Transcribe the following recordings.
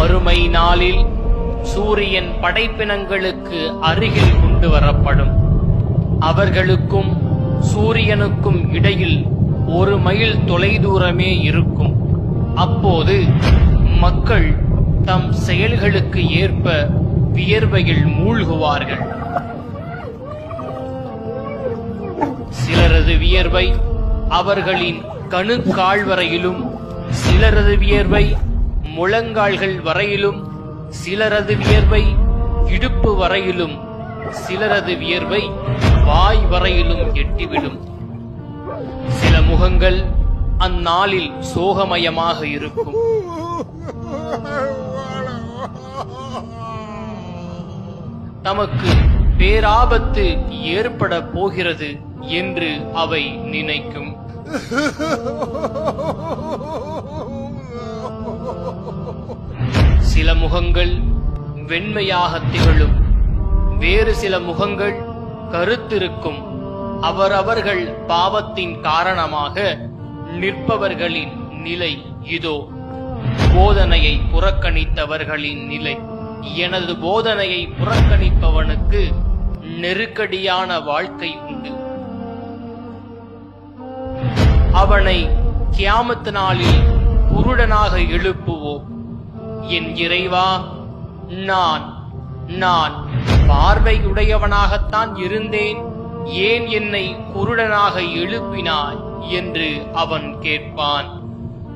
மறுமை நாளில் சூரியன் படைப்பினங்களுக்கு அருகில் கொண்டு வரப்படும். அவர்களுக்கும் சூரியனுக்கும் இடையில் ஒரு மைல் தொலைதூரமே இருக்கும். அப்போது மக்கள் தம் செயல்களுக்கு ஏற்ப வியர்வையில் மூழ்குவார்கள். சிலரது வியர்வை அவர்களின் கணுக்கால்வரையிலும் சிலரது வியர்வை முழங்கால்கள் வரையிலும் சிலரது வியர்வை இடுப்பு வரையிலும் சிலரது வியர்வை வாய் வரையிலும் எட்டிவிடும். சில முகங்கள் அந்நாளில் சோகமயமாக இருக்கும். தமக்கு பேராபத்து ஏற்பட போகிறது என்று அவை நினைக்கும். முகங்கள் வெண்மையாக திகழும். வேறு சில முகங்கள் கருத்திருக்கும். அவரவர்கள் பாவத்தின் காரணமாக நிற்பவர்களின் நிலை இதோ. போதனையை புறக்கணித்தவர்களின் நிலை. எனது போதனையை புறக்கணிப்பவனுக்கு நெருக்கடியான வாழ்க்கை உண்டு. அவனை கியாமத்து நாளில் குருடனாக எழுப்புவோம். என் இறைவா நான் நான் பார்வையுடையவனாகத்தான் இருந்தேன். ஏன் என்னை குருடனாக எழுப்பினாய்? என்று அவன் கேட்பான்.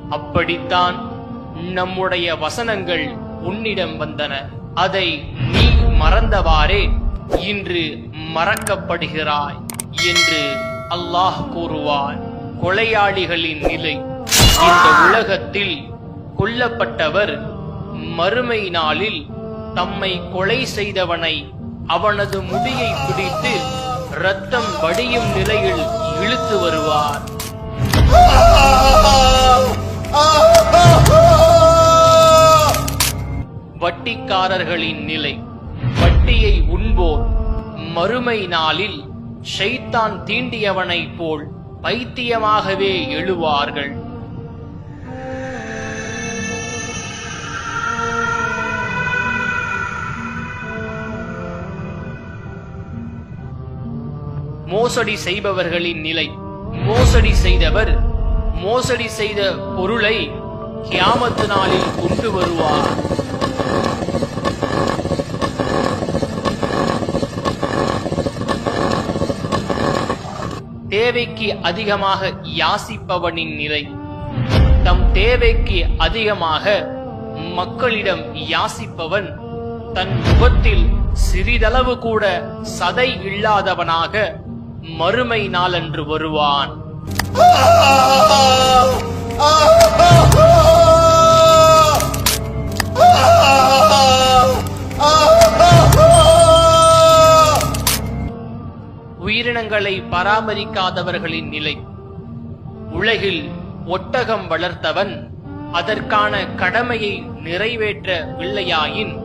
அப்படித்தான் நம்முடைய வசனங்கள் உன்னிடம் வந்தன. அதை நீ மறந்தவாறே இன்று மறக்கப்படுகிறாய் என்று அல்லாஹ் கூறுவான். கொலையாளிகளின் நிலை இந்த உலகத்தில் கொல்லப்பட்டவர் மறுமை நாளில் தம்மை கொலை செய்தவனை அவனது முடியை பிடித்து ரத்தம் வடியும் நிலையில் இழுத்து வருவார். வட்டிக்காரர்களின் நிலை. வட்டியை உண்போர். மறுமை நாளில் ஷைத்தான் தீண்டியவனைப் போல் பைத்தியமாகவே எழுவார்கள். மோசடி செய்பவர்களின் நிலை. மோசடி செய்தவர் மோசடி செய்த பொருளை கியாமத்து நாளில் கொண்டு வருவார். தேவைக்கு அதிகமாக யாசிப்பவனின் நிலை. தம் தேவைக்கு அதிகமாக மக்களிடம் யாசிப்பவன் தன் முகத்தில் சிறிதளவு கூட சதை இல்லாதவனாக மறுமை நாளன்று வருவான். உயிரினங்களை பராமரிக்காதவர்களின் நிலை. உலகில் ஒட்டகம் வளர்த்தவன் அதற்கான கடமையை நிறைவேற்றவில்லையாயின்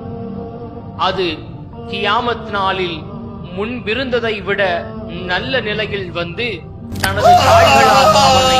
அது கியாமத் நாளில் முன்பிருந்ததை விட நல்ல நிலையில் வந்து தனது கால்களால் அவனை